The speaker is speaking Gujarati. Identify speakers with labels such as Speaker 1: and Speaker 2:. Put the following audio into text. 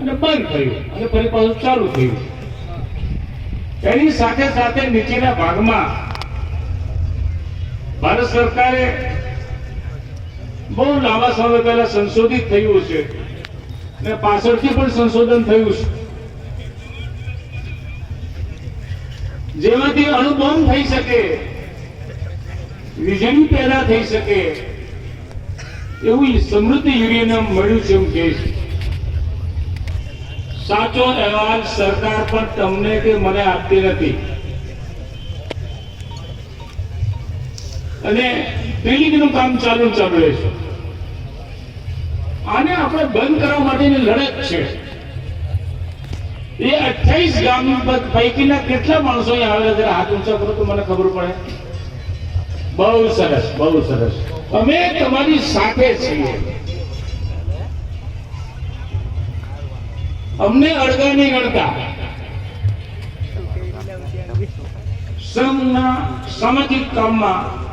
Speaker 1: અને બંધ થયું. અને ફરી પાછું ચાલુ થયું. એની સાથે સાથે નીચેના ભાગમાં ભારત સરકારે બહુ લાંબા સમય પહેલા સંશોધિત થયું છે. અને પાછળથી પણ સંશોધન થયું છે. જેમાંથી અણુબોમ્બ થઈ શકે, વીજળી પેદા થઈ શકે, એવું સમૃદ્ધ યુરેનિયમ મળ્યું છે એવું કહે છે. સાચો અહેવાલ સરકાર પણ તમને કે મને આપતી નથી. અને બિલ્ડિંગનું કામ ચાલુ ચાલુ છે. આને આપણે બંધ કરવા માટેની લડત છે. એ અઠ્યાવીસ ગામ પૈકીના કેટલા માણસો અહીં આવેલા જરા હાથ ઊંચા કરો તો મને ખબર પડે. બહુ સરસ બહુ સરસ. અમે તમારી સાથે છીએ. અમને અડગા નહીં ગણતા. સમના સામાજિક કામમાં